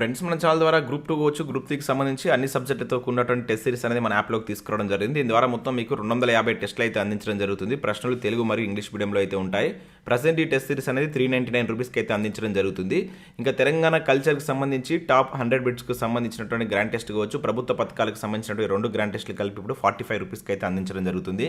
Friends మన channel ద్వారా group two కావచ్చు గ్రూప్ త్రీకి సంబంధించి అన్ని సబ్జెక్టులతో ఉన్నటువంటి టెస్ట్ సిరీస్ అనేది మన యాప్లోకి తీసుకురావడం జరిగింది. దీని ద్వారా మొత్తం మీకు రెండు వందల యాభై టెస్టులు అయితే అందించడం జరుగుతుంది. ప్రశ్నలు తెలుగు మరియు ఇంగ్లీష్ మీడియంలో అయితే ఉంటాయి. ప్రజెంట్ ఈ టెస్ట్ సిరీస్ అనేది త్రీ నైంటీ నైన్ రూపీస్కి అయితే అందించడం జరుగుతుంది. ఇంకా తెలంగాణ కల్చర్కి సంబంధించి టాప్ హండ్రెడ్ బిట్స్కి సంబంధించినటువంటి గ్రాండ్ టెస్ట్ కావచ్చు ప్రభుత్వ పథకాలకు సంబంధించినటువంటి రెండు గ్రాండ్ టెస్టులు కలిపి ఇప్పుడు ఫార్టీ ఫైవ్ రూపీస్కి అయితే అందించడం జరుగుతుంది.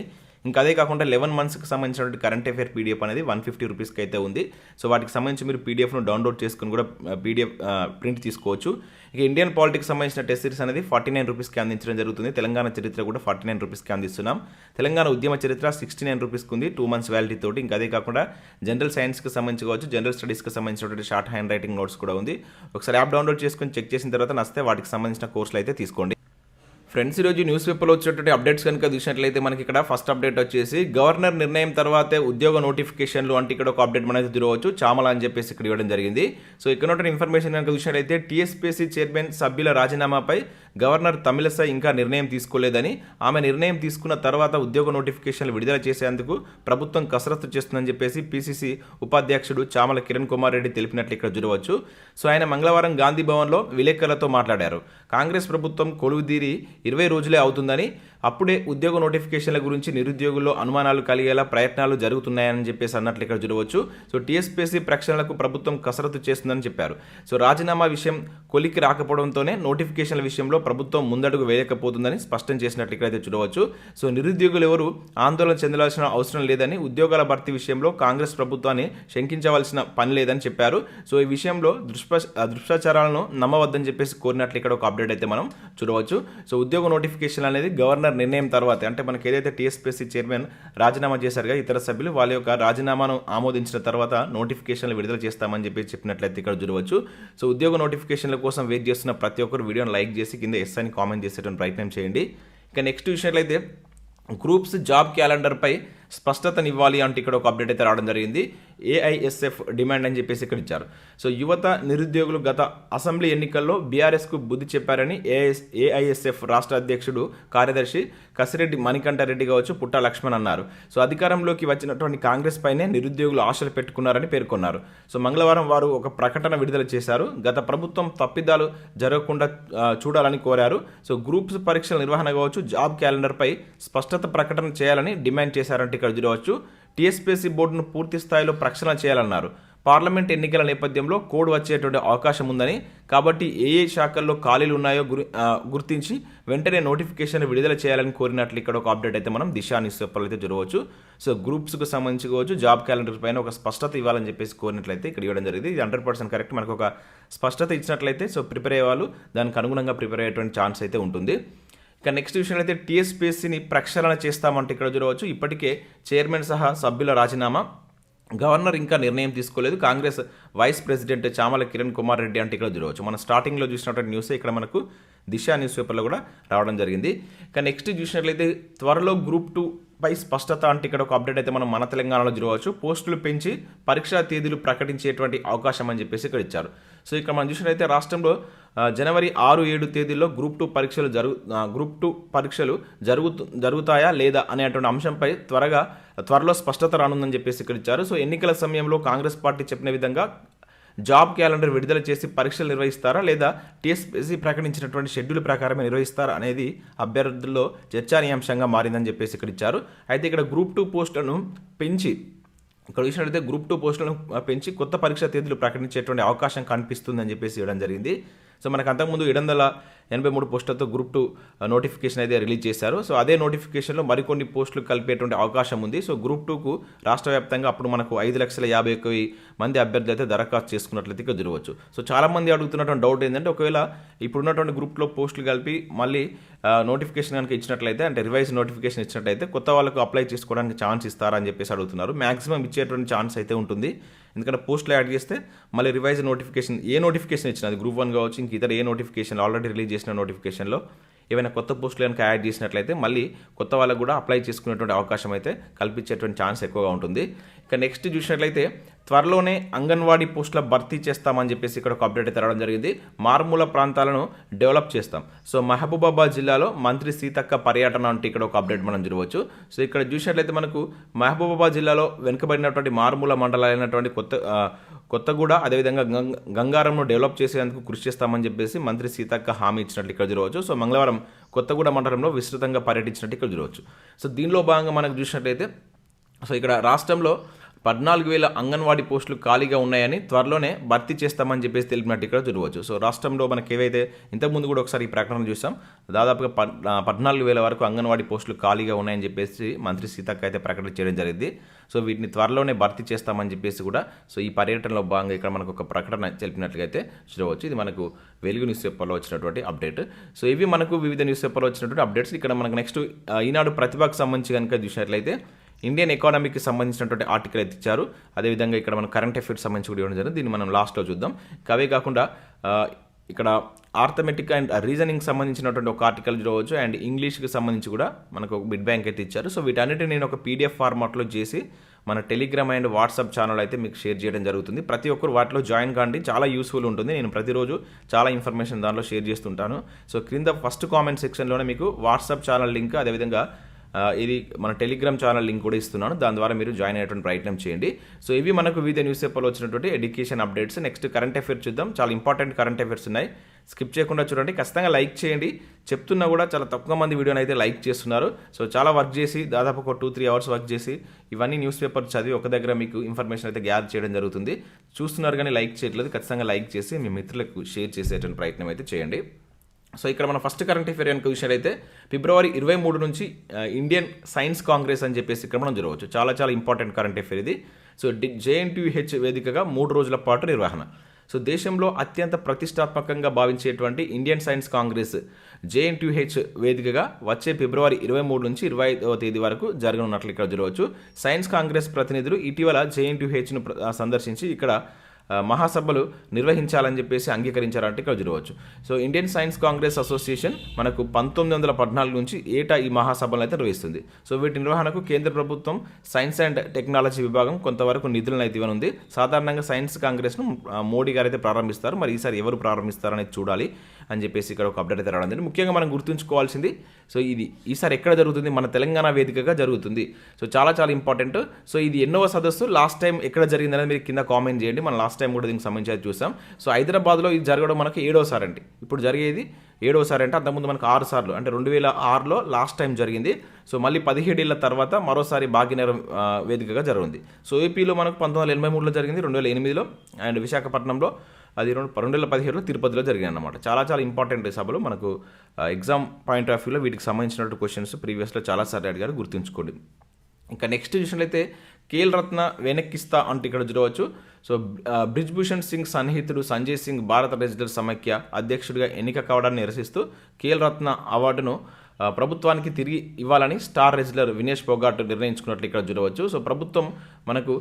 ఇంకా అదే కాకుండా లెవెన్ మంత్స్కి సంబంధించినటువంటి కరెంట్ అఫేర్ పీడిఎఫ్ అనేది వన్ ఫిఫ్టీ రూపీస్కి అయితే ఉంది. సో వాటికి సంబంధించి మీరు పీడిఎఫ్ను డౌన్లోడ్ చేసుకుని కూడా పీడిఎఫ్ ప్రింట్ తీసుకోవచ్చు. ఇక ఇండియన్ పాలిటిక్స్ సంబంధించిన టెస్ట్ సిరీస్ అనేది ఫార్టీ నైన్ రూపీస్కి అందించడం జరుగుతుంది. తెలంగాణ చరిత్ర కూడా ఫార్టీ నైన్ రూపీస్కి అందిస్తున్నాం. తెలంగాణ ఉద్యమ చరిత్ర సిక్స్టీ నైన్ రూపీస్కి ఉంది టూ మంత్స్ వ్యాలిటీ తోటి. ఇంకా అదే కాకుండా జనరల్ సైన్స్కి సంబంధించి కావచ్చు జనరల్ స్టడీస్కి సంబంధించినటువంటి షార్ట్ హ్యాండ్ రైటింగ్ నోట్స్ కూడా ఉంది. ఒకసారి యాప్ డౌన్లోడ్ చేసుకొని చెక్ చేసిన తర్వాత నస్తే వాటికి సంబంధించిన కోర్సులు అయితే తీసుకోండి. ఫ్రెండ్స్ ఈరోజు న్యూస్ పేపర్లో వచ్చేటువంటి అప్డేట్స్ కనుక చూసినట్లయితే మనకి ఇక్కడ ఫస్ట్ అప్డేట్ వచ్చేసి గవర్నర్ నిర్ణయం తర్వాతే ఉద్యోగ నోటిఫికేషన్లు అంటే ఇక్కడ ఒక అప్డేట్ మనకి చూడవచ్చు చామల అని చెప్పేసి ఇక్కడ ఇవ్వడం జరిగింది. సో ఇక్కడ ఉన్నటువంటి ఇన్ఫర్మేషన్ కనుక చూసినట్లయితే టీఎస్పీసీ చైర్మన్ సభ్యుల రాజీనామాపై గవర్నర్ తమిళసై ఇంకా నిర్ణయం తీసుకోలేదని ఆమె నిర్ణయం తీసుకున్న తర్వాత ఉద్యోగ నోటిఫికేషన్లు విడుదల చేసేందుకు ప్రభుత్వం కసరత్తు చేస్తుందని చెప్పేసి పీసీసీ ఉపాధ్యక్షుడు చామల కిరణ్ కుమార్ రెడ్డి తెలిపినట్లు ఇక్కడ చూడవచ్చు. సో ఆయన మంగళవారం గాంధీ భవన్లో విలేకరులతో మాట్లాడారు. కాంగ్రెస్ ప్రభుత్వం కొలువుదీరి ఇరవై రోజులే అవుతుందని అప్పుడే ఉద్యోగ నోటిఫికేషన్ల గురించి నిరుద్యోగుల్లో అనుమానాలు కలిగేలా ప్రయత్నాలు జరుగుతున్నాయని చెప్పేసి అన్నట్లు ఇక్కడ చూడవచ్చు. సో టీఎస్పీఎస్సీ ప్రకటనలకు ప్రభుత్వం కసరత్తు చేస్తుందని చెప్పారు. సో రాజీనామా విషయం కొలికి రాకపోవడంతోనే నోటిఫికేషన్ల విషయంలో ప్రభుత్వం ముందడుగు వేయకపోతుందని స్పష్టం చేసినట్లు ఇక్కడైతే చూడవచ్చు. సో నిరుద్యోగులు ఎవరు ఆందోళన చెందాల్సిన అవసరం లేదని ఉద్యోగాల భర్తీ విషయంలో కాంగ్రెస్ ప్రభుత్వాన్ని శంకించవలసిన పని లేదని చెప్పారు. సో ఈ విషయంలో దుష్ప దుష్ప్రచారాలను నమ్మవద్దని చెప్పేసి కోరినట్లు ఇక్కడ ఒక అప్డేట్ అయితే మనం చూడవచ్చు. సో ఉద్యోగ నోటిఫికేషన్ అనేది గవర్నర్ నిర్ణయం తర్వాత అంటే మనకి ఏదైతే టీఎస్పీఎస్సీ చైర్మన్ రాజీనామా చేశారుగా ఇతర సభ్యులు వాళ్ళ యొక్క రాజీనామాను ఆమోదించిన తర్వాత నోటిఫికేషన్లు విడుదల చేస్తామని చెప్పి చెప్పినట్లయితే ఇక్కడ చూడవచ్చు. సో ఉద్యోగ నోటిఫికేషన్ల కోసం వెయిట్ చేస్తున్న ప్రతి ఒక్కరు వీడియోని లైక్ చేసి కింద ఎస్ అని కామెంట్ చేసేటువంటి ప్రయత్నం చేయండి. ఇక నెక్స్ట్ చూసినట్లయితే గ్రూప్స్ జాబ్ క్యాలెండర్పై స్పష్టతనివ్వాలి అంటే ఇక్కడ ఒక అప్డేట్ అయితే రావడం జరిగింది. ఏఐఎస్ఎఫ్ డిమాండ్ అని చెప్పేసి ఇక్కడ ఇచ్చారు. సో యువత నిరుద్యోగులు గత అసెంబ్లీ ఎన్నికల్లో బీఆర్ఎస్కు బుద్ధి చెప్పారని ఏఎస్ ఏఐఎస్ఎఫ్ రాష్ట్ర అధ్యక్షుడు కార్యదర్శి కసిరెడ్డి మణికంఠారెడ్డి కావచ్చు పుట్ట లక్ష్మణ్ అన్నారు. సో అధికారంలోకి వచ్చినటువంటి కాంగ్రెస్ పైనే నిరుద్యోగులు ఆశలు పెట్టుకున్నారని పేర్కొన్నారు. సో మంగళవారం వారు ఒక ప్రకటన విడుదల చేశారు. గత ప్రభుత్వం తప్పిదాలు జరగకుండా చూడాలని కోరారు. సో గ్రూప్స్ పరీక్షల నిర్వహణ కావచ్చు జాబ్ క్యాలెండర్పై స్పష్టత ప్రకటన చేయాలని డిమాండ్ చేశారంటే ఇక్కడ చూడవచ్చు టీఎస్పీఎస్సీ బోర్డును పూర్తి స్థాయిలో ప్రక్షాళన చేయాలన్నారు. పార్లమెంట్ ఎన్నికల నేపథ్యంలో కోడ్ వచ్చేటువంటి అవకాశం ఉందని కాబట్టి ఏ ఏ శాఖల్లో ఖాళీలు ఉన్నాయో గుర్తించి వెంటనే నోటిఫికేషన్ విడుదల చేయాలని కోరినట్లు ఇక్కడ ఒక అప్డేట్ అయితే మనం దిశా న్యూస్ పేపర్లు అయితే చూడవచ్చు. సో గ్రూప్స్కి సంబంధించి కావచ్చు జాబ్ క్యాలెండర్ పైన ఒక స్పష్టత ఇవ్వాలని చెప్పేసి కోరినట్లయితే ఇక్కడ ఇవ్వడం జరిగింది. ఇది హండ్రెడ్ పర్సెంట్ కరెక్ట్. మనకు ఒక స్పష్టత ఇచ్చినట్లయితే సో ప్రిపేర్ అయ్యే వాళ్ళు దానికి అనుగుణంగా ప్రిపేర్ అయ్యేటువంటి ఛాన్స్ అయితే ఉంటుంది. ఇక నెక్స్ట్ విషయంలో అయితే టీఎస్పీఎస్సీని ప్రక్షాళన చేస్తామంటే ఇక్కడ చూడవచ్చు. ఇప్పటికే చైర్మన్ సహా సభ్యుల రాజీనామా. గవర్నర్ ఇంకా నిర్ణయం తీసుకోలేదు. కాంగ్రెస్ వైస్ ప్రెసిడెంట్ చామల కిరణ్ కుమార్ రెడ్డి అంటే ఇక్కడ చూడవచ్చు. మన స్టార్టింగ్లో చూసినటువంటి న్యూస్ ఇక్కడ మనకు దిశ న్యూస్ పేపర్లో కూడా రావడం జరిగింది. ఇక నెక్స్ట్ చూసినట్లయితే త్వరలో గ్రూప్ టూ పై స్పష్టత అంటే ఇక్కడ ఒక అప్డేట్ అయితే మనం మన తెలంగాణలో చూడవచ్చు. పోస్టులు పెంచి పరీక్షా తేదీలు ప్రకటించేటువంటి అవకాశం అని చెప్పేసి ఇక్కడ ఇచ్చారు. సో ఇక్కడ మనం చూసినట్లయితే రాష్ట్రంలో జనవరి ఆరు ఏడు తేదీల్లో గ్రూప్ టూ పరీక్షలు జరుగు గ్రూప్ టూ పరీక్షలు జరుగు జరుగుతాయా లేదా అనేటువంటి అంశంపై త్వరగా త్వరలో స్పష్టత రానుందని చెప్పేసి ఇక్కడ ఇచ్చారు. సో ఎన్నికల సమయంలో కాంగ్రెస్ పార్టీ చెప్పిన విధంగా జాబ్ క్యాలెండర్ విడుదల చేసి పరీక్షలు నిర్వహిస్తారా లేదా టీఎస్పీసీ ప్రకటించినటువంటి షెడ్యూల్ ప్రకారమే నిర్వహిస్తారా అనేది అభ్యర్థుల్లో చర్చానీయాంశంగా మారిందని చెప్పేసి ఇక్కడ ఇచ్చారు. అయితే ఇక్కడ గ్రూప్ టూ పోస్టులను పెంచి ఇక్కడ చూసినట్లయితే గ్రూప్ టూ పోస్టులను పెంచి కొత్త పరీక్ష తేదీలు ప్రకటించేటువంటి అవకాశం కనిపిస్తుందని చెప్పేసి ఇవ్వడం జరిగింది. సో మనకు అంతకుముందు ఏడు వందల ఎనభై మూడు పోస్టులతో గ్రూప్ టూ నోటిఫికేషన్ అయితే రిలీజ్ చేశారు. సో అదే నోటిఫికేషన్లో మరికొన్ని పోస్టులు కలిపేటువంటి అవకాశం ఉంది. సో గ్రూప్ టూకు రాష్ట్ర వ్యాప్తంగా అప్పుడు మనకు ఐదు లక్షల యాభై ఒక్క మంది అభ్యర్థులు అయితే దరఖాస్తు చేసుకున్నట్లయితే ఇక్కడ జరగవచ్చు. సో చాలామంది అడుగుతున్నటువంటి డౌట్ ఏంటంటే ఒకవేళ ఇప్పుడున్నటువంటి గ్రూప్లో పోస్టులు కలిపి మళ్ళీ uh, నోటిఫికేషన్ కనుక ఇచ్చినట్లయితే అంటే రివైజ్ నోటిఫికేషన్ ఇచ్చినట్లయితే కొత్త వాళ్ళకు అప్లై చేసుకోవడానికి ఛాన్స్ ఇస్తారా అని చెప్పేసి అడుగుతున్నారు. మ్యాక్సిమం ఇచ్చేటువంటి ఛాన్స్ అయితే ఉంటుంది. ఎందుకంటే పోస్టులు యాడ్ చేస్తే మళ్ళీ రివైజ్ నోటిఫికేషన్ ఏ నోటిఫికేషన్ ఇచ్చినా అది గ్రూప్ వన్ కావచ్చు ఇంక ఇతర ఏ నోటిఫికేషన్ ఆల్రెడీ రిలీజ్ చేసిన నోటిఫికేషన్లో ఏవైనా కొత్త పోస్టులు కనుక యాడ్ చేసినట్లయితే మళ్ళీ కొత్త వాళ్ళకు కూడా అప్లై చేసుకునేటువంటి అవకాశం అయితే కల్పించేటువంటి ఛాన్స్ ఎక్కువగా ఉంటుంది. ఇక నెక్స్ట్ చూసినట్లయితే త్వరలోనే అంగన్వాడీ పోస్టుల భర్తీ చేస్తామని చెప్పేసి ఇక్కడ ఒక అప్డేట్ అయితే జరిగింది. మారుమూల ప్రాంతాలను డెవలప్ చేస్తాం. సో మహబూబాబాద్ జిల్లాలో మంత్రి సీతక్క పర్యటన అంటే ఇక్కడ ఒక అప్డేట్ మనం చూడవచ్చు. సో ఇక్కడ చూసినట్లయితే మనకు మహబూబాబాద్ జిల్లాలో వెనుకబడినటువంటి మారుమూల మండలాలైనటువంటి కొత్త కొత్తగూడ అదేవిధంగా గంగ గంగారంను డెవలప్ చేసేందుకు కృషి చేస్తామని చెప్పేసి మంత్రి సీతక్క హామీ ఇచ్చినట్లు ఇక్కడ చూడవచ్చు. సో మంగళవారం కొత్తగూడ మండలంలో విస్తృతంగా పర్యటించినట్టు ఇక్కడ చూడవచ్చు. సో దీనిలో భాగంగా మనకు చూసినట్లయితే సో ఇక్కడ రాష్ట్రంలో పద్నాలుగు వేల అంగన్వాడీ పోస్టులు ఖాళీగా ఉన్నాయని త్వరలోనే భర్తీ చేస్తామని చెప్పేసి తెలిపినట్టు ఇక్కడ చూడవచ్చు. సో రాష్ట్రంలో మనకి ఏవైతే ఇంతకుముందు కూడా ఒకసారి ఈ ప్రకటన చూసాం దాదాపుగా పద్నాలుగు వేల వరకు అంగన్వాడీ పోస్టులు ఖాళీగా ఉన్నాయని చెప్పేసి మంత్రి సీతక్క అయితే ప్రకటన చేయడం జరిగింది. సో వీటిని త్వరలోనే భర్తీ చేస్తామని చెప్పేసి కూడా సో ఈ పర్యటనలో భాగంగా ఇక్కడ మనకు ఒక ప్రకటన తెలిపినట్లయితే చూడవచ్చు. ఇది మనకు వెలుగు న్యూస్ పేపర్లో వచ్చినటువంటి అప్డేట్. సో ఇవి మనకు వివిధ న్యూస్ పేపర్లో వచ్చినటువంటి అప్డేట్స్. ఇక్కడ మనకు నెక్స్ట్ ఈనాడు ప్రతిభకు సంబంధించి కనుక చూసినట్లయితే ఇండియన్ ఎకానమీకి సంబంధించినటువంటి ఆర్టికల్ అయితే ఇచ్చారు. అదేవిధంగా ఇక్కడ మనం కరెంట్ అఫైర్స్ సంబంధించి కూడా ఇవ్వడం జరిగింది. దీన్ని మనం లాస్ట్లో చూద్దాం. అవే కాకుండా ఇక్కడ ఆర్థమెటిక్ అండ్ రీజనింగ్ సంబంధించినటువంటి ఒక ఆర్టికల్ చూడవచ్చు. అండ్ ఇంగ్లీష్కి సంబంధించి కూడా మనకు ఒక బిడ్ బ్యాంక్ అయితే ఇచ్చారు. సో వీటన్నిటిని నేను ఒక పీడిఎఫ్ ఫార్మాట్లో చేసి మన టెలిగ్రామ్ అండ్ వాట్సాప్ ఛానల్ అయితే మీకు షేర్ చేయడం జరుగుతుంది. ప్రతి ఒక్కరు వాటిలో జాయిన్ కాండి. చాలా యూస్ఫుల్ ఉంటుంది. నేను ప్రతిరోజు చాలా ఇన్ఫర్మేషన్ దానిలో షేర్ చేస్తుంటాను. సో క్రింద ఫస్ట్ కామెంట్ సెక్షన్లోనే మీకు వాట్సాప్ ఛానల్ లింక్ అదేవిధంగా ఇది మన టెలిగ్రామ్ ఛానల్ లింక్ కూడా ఇస్తున్నాను. దాని ద్వారా మీరు జాయిన్ అయ్యేటువంటి ప్రయత్నం చేయండి. సో ఇవి మనకు వివిధ న్యూస్ పేపర్లో వచ్చినటువంటి education updates. Next current affairs చూద్దాం. చాలా ఇంపార్టెంట్ కరెంట్ అఫేర్స్ ఉన్నాయి. స్కిప్ చేయకుండా చూడండి. ఖచ్చితంగా లైక్ చేయండి. చెప్తున్నా కూడా చాలా తక్కువ మంది వీడియోని అయితే లైక్ చేస్తున్నారు. సో చాలా వర్క్ చేసి దాదాపు ఒక టూ త్రీ అవర్స్ వర్క్ చేసి ఇవన్నీ న్యూస్ పేపర్ చదివి ఒక దగ్గర మీకు ఇన్ఫర్మేషన్ అయితే గ్యాదర్ చేయడం జరుగుతుంది. చూస్తున్నారు కానీ లైక్ చేయట్లేదు. ఖచ్చితంగా లైక్ చేసి మీ మిత్రులకు షేర్ చేసేటువంటి ప్రయత్నం అయితే చేయండి. సో ఇక్కడ మన ఫస్ట్ కరెంట్ అఫేర్ కనుక విషయాలైతే ఫిబ్రవరి ఇరవై మూడు నుంచి ఇండియన్ సైన్స్ కాంగ్రెస్ అని చెప్పేసి ఇక్కడ మనం జరగవచ్చు. చాలా చాలా ఇంపార్టెంట్ కరెంట్ అఫేర్ ఇది. సో డి జేఎన్టీహెచ్ వేదికగా మూడు రోజుల పాటు నిర్వహణ. సో దేశంలో అత్యంత ప్రతిష్టాత్మకంగా భావించేటువంటి ఇండియన్ సైన్స్ కాంగ్రెస్ జేఎన్టీహెచ్ వేదికగా వచ్చే ఫిబ్రవరి ఇరవై మూడు నుంచి ఇరవై ఐదవ తేదీ వరకు జరగనున్నట్లు ఇక్కడ చూడవచ్చు సైన్స్ కాంగ్రెస్ ప్రతినిధులు ఇటీవల జేఎన్టీహెచ్ను సందర్శించి ఇక్కడ మహాసభలు నిర్వహించాలని చెప్పేసి అంగీకరించారంటే ఇక్కడ చూడవచ్చు so Indian Science Congress Association మనకు పంతొమ్మిది వందల పద్నాలుగు నుంచి ఏటా ఈ మహాసభలను అయితే నిర్వహిస్తుంది. సో వీటి నిర్వహణకు కేంద్ర ప్రభుత్వం సైన్స్ అండ్ టెక్నాలజీ విభాగం కొంతవరకు నిధులను అయితే ఇవ్వనుంది. సాధారణంగా సైన్స్ కాంగ్రెస్ను మోడీ గారు అయితే ప్రారంభిస్తారు. మరి ఈసారి ఎవరు ప్రారంభిస్తారనేది చూడాలి అని చెప్పేసి ఇక్కడ ఒక అప్డేట్ అయితే రావడం ముఖ్యంగా మనం గుర్తుంచుకోవాల్సింది సో ఇది ఈసారి ఎక్కడ జరుగుతుంది? మన తెలంగాణ వేదికగా జరుగుతుంది. సో చాలా చాలా ఇంపార్టెంట్ సో ఇది ఎన్నో సదస్సు. లాస్ట్ టైం ఎక్కడ జరిగిందనేది మీరు కింద కామెంట్ చేయండి. మన లాస్ట్ టైం కూడా దీనికి సంబంధించి అది చూసాం. సో హైదరాబాద్లో ఇది జరగడం మనకి ఏడోసారి అండి. ఇప్పుడు జరిగేది ఏడోసారి అంటే అంతకుముందు మనకు ఆరు సార్లు అంటే రెండు వేల ఆరులో లాస్ట్ టైం జరిగింది. సో మళ్ళీ పదిహేడేళ్ళ తర్వాత మరోసారి భాగ్యనగరం వేదికగా జరిగింది. సో ఏపీలో మనకు పంతొమ్మిది వందల ఎనభై మూడులో జరిగింది రెండు వేల ఎనిమిదిలో అండ్ విశాఖపట్నంలో అది రెండు రెండు వేల పదిహేడులో తిరుపతిలో జరిగింది అన్నమాట చాలా చాలా ఇంపార్టెంట్ సభలు మనకు ఎగ్జామ్ పాయింట్ ఆఫ్ వ్యూలో వీటికి సంబంధించినటువంటి క్వశ్చన్స్ ప్రీవియస్లో చాలాసార్లు అడిగారు గుర్తుంచుకోండి. ఇంకా నెక్స్ట్ విషయంలో అయితే రత్న వెనక్కిస్తా అంటూ ఇక్కడ చూడవచ్చు. సో బ్రిజ్భూషణ్ సింగ్ సన్నిహితుడు సంజయ్ సింగ్ భారత రెజిడర్ సమైక్య అధ్యక్షుడిగా ఎన్నిక కావడాన్ని నిరసిస్తూ కేల్ రత్న అవార్డును ప్రభుత్వానికి తిరిగి ఇవ్వాలని స్టార్ రెజ్లర్ వినేష్ పొగాట్ నిర్ణయించుకున్నట్లు ఇక్కడ చూడవచ్చు. సో ప్రభుత్వం మనకు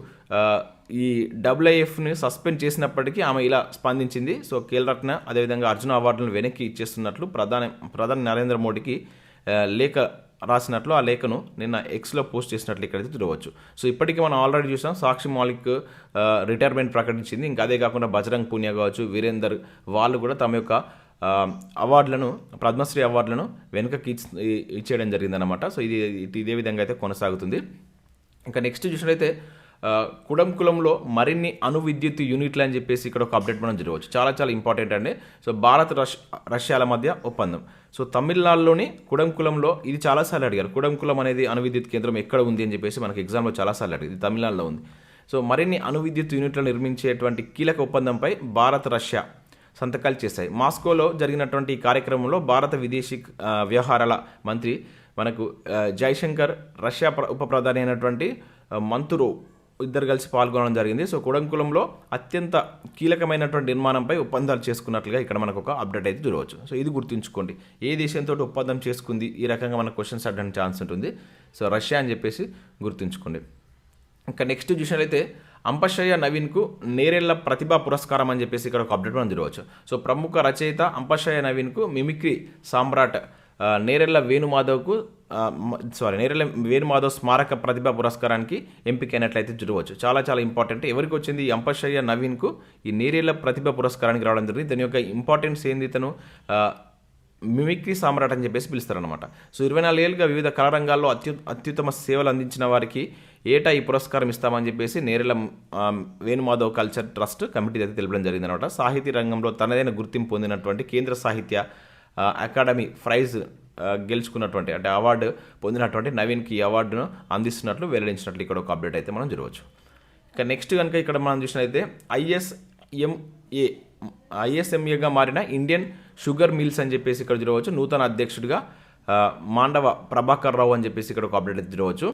ఈ డబ్ల్యూఐఎఫ్ని సస్పెండ్ చేసినప్పటికీ ఆమె ఇలా స్పందించింది. సో కేల్ రత్న అదేవిధంగా అర్జున అవార్డులను వెనక్కి ఇచ్చేస్తున్నట్లు ప్రధాని ప్రధాని నరేంద్ర మోడీకి లేఖ రాసినట్లు ఆ లేఖను నిన్న ఎక్స్లో పోస్ట్ చేసినట్లు ఇక్కడైతే చూడవచ్చు. సో ఇప్పటికీ మనం ఆల్రెడీ చూసాం సాక్షి మాలిక్ రిటైర్మెంట్ ప్రకటించింది. ఇంకా అదే కాకుండా బజరంగ్ పూనియా కావచ్చు వీరేందర్ వాళ్ళు కూడా తమ యొక్క అవార్డులను పద్మశ్రీ అవార్డులను వెనుకకి ఇచ్చేయడం జరిగిందనమాట సో ఇది ఇది ఇదే విధంగా అయితే కొనసాగుతుంది. ఇంకా నెక్స్ట్ చూసినట్లయితే కుడంకులంలో మరిన్ని అణు విద్యుత్ యూనిట్లు అని చెప్పేసి ఇక్కడ ఒక అప్డేట్ మనం జరగవచ్చు. చాలా చాలా ఇంపార్టెంట్ అండి. సో భారత్ రష్ రష్యాల మధ్య ఒప్పందం. సో తమిళనాడులోని కుడంకులంలో ఇది చాలాసార్లు అడిగారు. కుడంకులం అనేది అణు విద్యుత్ కేంద్రం ఎక్కడ ఉంది అని చెప్పేసి మనకి ఎగ్జామ్లో చాలాసార్లు అడిగింది ఇది తమిళనాడులో ఉంది. సో మరిన్ని అణు విద్యుత్ యూనిట్లు నిర్మించేటువంటి కీలక ఒప్పందంపై భారత్ రష్యా సంతకాలు చేశాయి. మాస్కోలో జరిగినటువంటి ఈ కార్యక్రమంలో భారత విదేశీ వ్యవహారాల మంత్రి మనకు జయశంకర్ జైశంకర్ రష్యా ఉప ప్రధాని అయినటువంటి మంతురో ఇద్దరు కలిసి పాల్గొనడం జరిగింది. సో కుడంకులంలో అత్యంత కీలకమైనటువంటి నిర్మాణంపై ఒప్పందాలు చేసుకున్నట్లుగా ఇక్కడ మనకు ఒక అప్డేట్ అయితే చూడవచ్చు. సో ఇది గుర్తుంచుకోండి. ఏ దేశంతో ఒప్పందం చేసుకుంది? ఈ రకంగా మనకు క్వశ్చన్స్ అడడానికి ఛాన్స్ ఉంటుంది. సో రష్యా అని చెప్పేసి గుర్తుంచుకోండి. ఇంకా నెక్స్ట్ చూసినట్లయితే అంపశయ్య నవీన్కు నేరెళ్ళ ప్రతిభా పురస్కారం అని చెప్పేసి ఇక్కడ ఒక అప్డేట్ మనం చూడవచ్చు. సో ప్రముఖ రచయిత అంపశయ్య నవీన్కు మిమిక్రీ సామ్రాట్ నేరెళ్ళ వేణుమాధవ్కు సారీ నేరెళ్ళ వేణుమాధవ్ స్మారక ప్రతిభా పురస్కారానికి ఎంపికైనట్లయితే చూడవచ్చు చాలా చాలా ఇంపార్టెంట్ ఎవరికి వచ్చింది అంపశయ్య నవీన్కు ఈ నేరేళ్ళ ప్రతిభ పురస్కారానికి రావడం జరిగింది. దాని యొక్క ఇంపార్టెన్స్ ఏంది తను మిమిక్రీ సామ్రాట్ అని చెప్పేసి పిలుస్తారనమాట సో ఇరవై నాలుగేళ్ళుగా వివిధ కళారంగాల్లో అత్యు అత్యుత్తమ సేవలు అందించిన వారికి ఏటా ఈ పురస్కారం ఇస్తామని చెప్పేసి Nerella Venumadhav culture trust committee అయితే తెలపడం జరిగిందనమాట సాహితీ రంగంలో తనదైన గుర్తింపు పొందినటువంటి కేంద్ర సాహిత్య అకాడమీ ప్రైజ్ గెలుచుకున్నటువంటి అంటే అవార్డు పొందినటువంటి నవీన్కి ఈ అవార్డును అందిస్తున్నట్లు వెల్లడించినట్లు ఇక్కడ ఒక అప్డేట్ అయితే మనం చూడవచ్చు. ఇక నెక్స్ట్ కనుక ఇక్కడ మనం చూసినట్లయితే ఐఎస్ఎంఏ ఐఎస్ఎంఏగా మారిన ఇండియన్ షుగర్ మిల్స్ అని చెప్పేసి ఇక్కడ చూడవచ్చు. నూతన అధ్యక్షుడిగా మాండవ ప్రభాకర్ రావు అని చెప్పేసి ఇక్కడ ఒక అప్డేట్ అయితే చూడవచ్చు.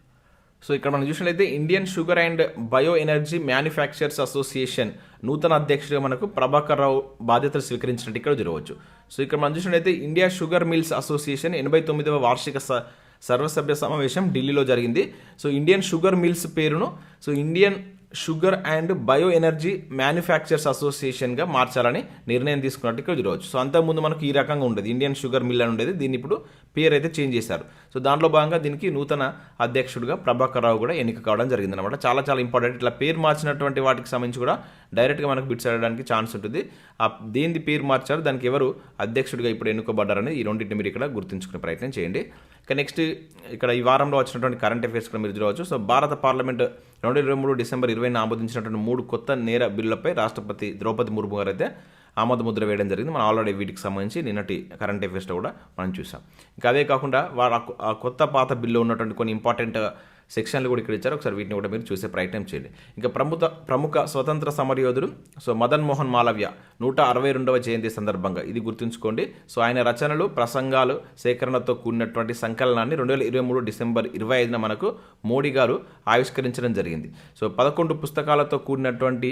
సో ఇక్కడ మనం చూసినట్లయితే Indian sugar and bio energy manufacturers association నూతన అధ్యక్షుడిగా మనకు ప్రభాకర్ రావు బాధ్యతలు స్వీకరించినట్టు ఇక్కడ చూడవచ్చు సో ఇక్కడ మనం చూసినట్లయితే ఇండియా షుగర్ మిల్స్ అసోసియేషన్ ఎనభై తొమ్మిదవ వార్షిక స సర్వసభ్య సమావేశం ఢిల్లీలో జరిగింది. సో ఇండియన్ షుగర్ మిల్స్ పేరును so Indian sugar and bio energy manufacturers అసోసియేషన్గా మార్చాలని నిర్ణయం తీసుకున్నట్టు ఇక్కడ చూడవచ్చు. సో అంతకుముందు మనకు ఈ రకంగా ఉండేది. ఇండియన్ షుగర్ మిల్ అని ఉండేది. దీన్ని ఇప్పుడు పేరు అయితే చేంజ్ చేశారు. సో దాంట్లో భాగంగా దీనికి నూతన అధ్యక్షుడిగా ప్రభాకర్ రావు కూడా ఎన్నిక కావడం జరిగింది అనమాట చాలా చాలా ఇంపార్టెంట్. ఇట్లా పేరు మార్చినటువంటి వాటికి సంబంధించి కూడా డైరెక్ట్గా మనకు బిట్స్ అడగడానికి ఛాన్స్ ఉంటుంది. ఆ దేనిది పేరు మార్చారు? దానికి ఎవరు అధ్యక్షుడిగా ఇప్పుడు ఎన్నుకోబడ్డారని ఈ రెండింటిని మీరు ఇక్కడ గుర్తుంచుకునే ప్రయత్నం చేయండి. ఇక నెక్స్ట్ ఇక్కడ ఈ వారంలో వచ్చినటువంటి కరెంట్ అఫైర్స్ కూడా మీరు చూడవచ్చు. సో భారత పార్లమెంట్ రెండు వేల ఇరవై మూడు డిసెంబర్ ఇరవైన ఆమోదించినటువంటి మూడు కొత్త నేర బిల్లులపై రాష్ట్రపతి ద్రౌపది ముర్ము గారు అయితే ఆమోద ముద్ర వేయడం జరిగింది. మనం ఆల్రెడీ వీటికి సంబంధించి నిన్నటి కరెంట్ అఫైర్స్లో కూడా మనం చూసాం. ఇంకా అదే కాకుండా వారు ఆ కొత్త పాత బిల్లు ఉన్నటువంటి కొన్ని ఇంపార్టెంట్ సెక్షన్లు కూడా ఇక్కడ ఇచ్చారు. ఒకసారి వీటిని కూడా మీరు చూసే ప్రయత్నం చేయండి. ఇంకా ప్రముఖ ప్రముఖ స్వతంత్ర సమరయోధుడు సో మదన్ మోహన్ మాలవ్య నూట అరవై రెండవ జయంతి సందర్భంగా ఇది గుర్తుంచుకోండి. సో ఆయన రచనలు ప్రసంగాలు సేకరణతో కూడినటువంటి సంకలనాన్ని రెండు వేల ఇరవై మూడు డిసెంబర్ ఇరవై ఐదున మనకు మోడీ గారు ఆవిష్కరించడం జరిగింది. సో పదకొండు పుస్తకాలతో కూడినటువంటి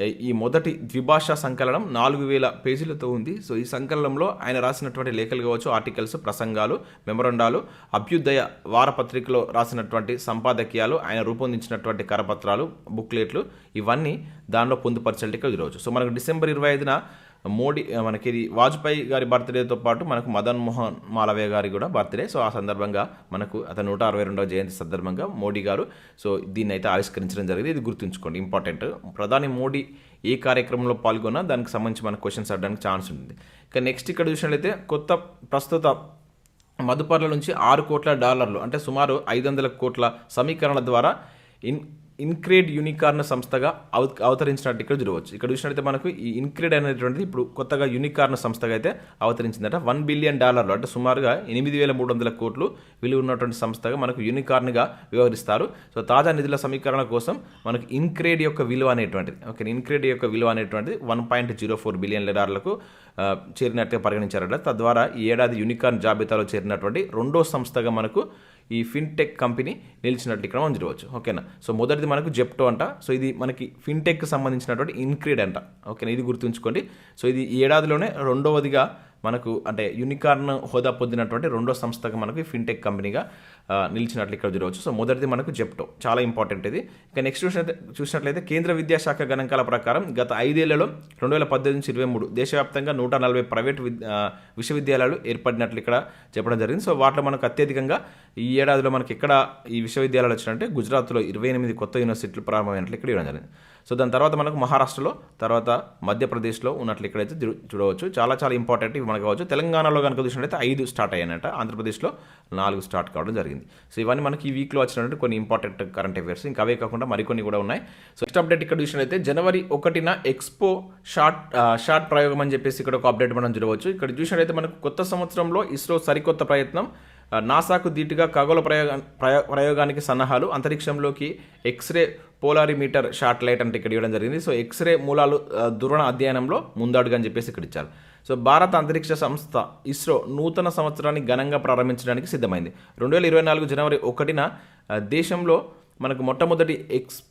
ఈ మొదటి ద్విభాషా సంకలనం నాలుగు వేల పేజీలతో ఉంది. సో ఈ సంకలనంలో ఆయన రాసినటువంటి లేఖలు కావచ్చు ఆర్టికల్స్ ప్రసంగాలు మెమరండాలు అభ్యుదయ వారపత్రికలో రాసినటువంటి సంపాదకీయాలు ఆయన రూపొందించినటువంటి కరపత్రాలు బుక్లెట్లు ఇవన్నీ దానిలో పొందుపరచాలి ఈరోజు. సో మనకు డిసెంబర్ ఇరవై ఐదున మోడీ మనకి ఇది వాజ్పేయి గారి బర్త్డేతో పాటు మనకు మదన్ మోహన్ మాలవయ్య గారి కూడా బర్త్డే. సో ఆ సందర్భంగా మనకు అతను నూట అరవై రెండవ జయంతి సందర్భంగా మోడీ గారు సో దీన్ని అయితే ఆవిష్కరించడం జరిగింది. ఇది గుర్తుంచుకోండి ఇంపార్టెంట్. ప్రధాని మోడీ ఏ కార్యక్రమంలో పాల్గొన్నా దానికి సంబంధించి మనకు క్వశ్చన్స్ అడడానికి ఛాన్స్ ఉంటుంది. ఇక నెక్స్ట్ ఇక్కడ చూసినట్లయితే కొత్త ప్రస్తుత మదుపర్ల నుంచి ఆరు కోట్ల డాలర్లు అంటే సుమారు ఐదు వందల కోట్ల సమీకరణ ద్వారా ఇన్ ఇన్క్రేడ్ యూనికార్న్ సంస్థగా అవ అవతరించినట్టు ఇక్కడ చూడవచ్చు. ఇక్కడ చూసినట్లయితే మనకు ఈ ఇన్క్రేడ్ అనేటువంటిది ఇప్పుడు కొత్తగా యూనికార్న్ సంస్థగా అయితే అవతరించిందట. వన్ బిలియన్ డాలర్లు అంటే సుమారుగా ఎనిమిది వేల మూడు వందల కోట్లు విలువ ఉన్నటువంటి సంస్థగా మనకు యూనికార్న్గా వ్యవహరిస్తారు. సో తాజా నిధుల సమీకరణ కోసం మనకు ఇన్క్రేడ్ యొక్క విలువ అనేటువంటిది ఓకే ఇన్క్రేడ్ యొక్క విలువ అనేటువంటిది one point zero four billion డాలర్లకు చేరినట్టుగా పరిగణించారట. తద్వారా ఈ ఏడాది యూనికార్న్ జాబితాలో చేరినటువంటి రెండో సంస్థగా మనకు ఈ ఫిన్టెక్ కంపెనీ నిలిచినట్టు ఇక్కడ మనం చూడవచ్చు. ఓకేనా సో మొదటిది మనకు జెప్టో అంట. సో ఇది మనకి ఫిన్టెక్ సంబంధించినటువంటి ఇన్క్రీడ్ అంట. ఓకేనా ఇది గుర్తుంచుకోండి. సో ఇది ఏడాదిలోనే రెండవదిగా మనకు అంటే యూనికార్న్ హోదా పొందినటువంటి రెండో సంస్థగా మనకు ఫిన్టెక్ కంపెనీగా నిలిచినట్లు ఇక్కడ చూడవచ్చు. సో మొదటిది మనకు జెప్టో. చాలా ఇంపార్టెంట్ ఇది. ఇక నెక్స్ట్ చూసినట్లయితే చూసినట్లయితే కేంద్ర విద్యాశాఖ గణాంకాల ప్రకారం గత ఐదేళ్ళలో రెండు వేల పద్దెనిమిది నుంచి ఇరవై మూడు దేశవ్యాప్తంగా నూట నలభై ప్రైవేట్ విశ్వవిద్యాలయాలు ఏర్పడినట్లు ఇక్కడ చెప్పడం జరిగింది. సో వాటిలో మనకు అత్యధికంగా ఈ ఏడాదిలో మనకి ఎక్కడ ఈ విశ్వవిద్యాలయాలు వచ్చినంటే గుజరాత్లో ఇరవై ఎనిమిది కొత్త యూనివర్సిటీలు ప్రారంభమైనట్లు ఇక్కడ ఇవ్వడం జరిగింది. సో దాని తర్వాత మనకు మహారాష్ట్రలో తర్వాత మధ్యప్రదేశ్లో ఉన్నట్లు ఇక్కడైతే చూడవచ్చు. చాలా చాలా ఇంపార్టెంట్ ఇవి మనకు కావచ్చు. తెలంగాణలో కనుక చూసినట్లయితే ఐదు స్టార్ట్ అయ్యాయన్నట ఆంధ్రప్రదేశ్లో నాలుగు స్టార్ట్ కావడం జరిగింది. సో ఇవన్నీ మనకి ఈ వీక్లో వచ్చినటువంటి కొన్ని ఇంపార్టెంట్ కరెంట్ అఫైర్స్ ఇంకా అవే కాకుండా మరికొన్ని కూడా ఉన్నాయి. సో నెక్స్ట్ అప్డేట్ ఇక్కడ చూసినట్లయితే జనవరి ఒకటిన ఎక్స్పో షార్ట్ షార్ట్ ప్రయోగం అని చెప్పేసి ఇక్కడ ఒక అప్డేట్ మనం చూడవచ్చు. ఇక్కడ చూసినట్లయితే మనకు కొత్త సంవత్సరంలో ఇస్రో సరికొత్త ప్రయత్నం నాసాకు దీటుగా ఖగోళ ప్రయోగ ప్రయో- ప్రయోగానికి సన్నాహాలు. అంతరిక్షంలోకి ఎక్స్రే పోలారిమీటర్ లైట్ అంటే ఇక్కడ ఇవ్వడం జరిగింది. సో ఎక్స్రే మూలాలు దురణ అధ్యయనంలో ముందడుగు అని చెప్పేసి ఇక్కడ ఇచ్చారు. సో భారత అంతరిక్ష సంస్థ ఇస్రో నూతన సంవత్సరాన్ని ఘనంగా ప్రారంభించడానికి సిద్ధమైంది. రెండు వేల ఇరవై నాలుగు జనవరి ఒకటిన దేశంలో మనకు మొట్టమొదటి ఎక్స్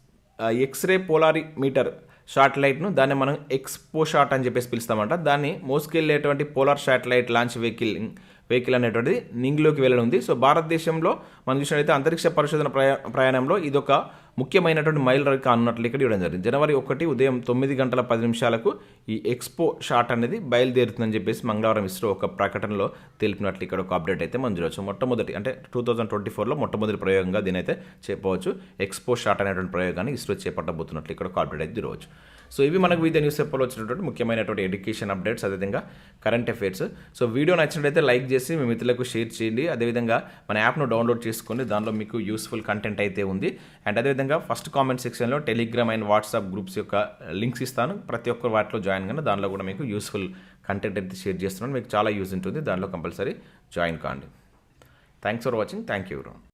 ఎక్స్రే పోలారిమీటర్ శాటిలైట్ను దాన్ని మనం ఎక్స్పో షాట్ అని చెప్పేసి పిలుస్తామంట. దాన్ని మోసుకెళ్ళేటువంటి polar satellite launch vehicle vehicle అనేటువంటిది వెళ్ళడం వెళ్ళనుంది సో భారతదేశంలో మనం చూసినట్లయితే అంతరిక్ష పరిశోధన ప్రయా ప్రయాణంలో ఇదొక ముఖ్యమైనటువంటి మైల్ రైలు కానున్నట్లు ఇక్కడ ఇవ్వడం జరిగింది. జనవరి ఒకటి ఉదయం తొమ్మిది గంటల పది నిమిషాలకు ఈ ఎక్స్పో షాట్ అనేది బయలుదేరుతుందని చెప్పేసి మంగళవారం ఇస్రో ఒక ప్రకటనలో తెలిపినట్లు ఇక్కడ ఒక అప్డేట్ అయితే మనం చూడవచ్చు మొట్టమొదటి అంటే టూ థౌజండ్ ట్వంటీ ఫోర్లో మొట్టమొదటి ప్రయోగంగా దీని అయితే చెప్పవచ్చు. ఎక్స్పో షాట్ అనేటువంటి ప్రయోగాన్ని ఇస్రో చేపట్టబోతున్నట్లు ఇక్కడ ఒక అప్డేట్ అయితే చూడవచ్చు. సో ఇవి మనకు వివిధ న్యూస్ పేపర్లో వచ్చినటువంటి ముఖ్యమైనటువంటి ఎడ్యుకేషన్ అప్డేట్స్ అదేవిధంగా కరెంట్ అఫైర్స్ సో వీడియో నచ్చినట్లయితే లైక్ చేసి మీ మిత్రులకు షేర్ చేయండి. అదేవిధంగా మన యాప్ను డౌన్లోడ్ చేసుకుని దానిలో మీకు యూస్ఫుల్ కంటెంట్ అయితే ఉంది. అండ్ అదేవిధంగా ఫస్ట్ కామెంట్ సెక్షన్లో టెలిగ్రామ్ అండ్ వాట్సాప్ గ్రూప్స్ యొక్క uh, లింక్స్ ఇస్తాను. ప్రతి ఒక్కరు వాటిలో జాయిన్ కానీ దానిలో కూడా మీకు యూస్ఫుల్ కంటెంట్ అయితే షేర్ చేస్తున్నాను. మీకు చాలా యూజ్ ఉంటుంది. దానిలో కంపల్సరీ జాయిన్ కాండి. Thanks for watching thank you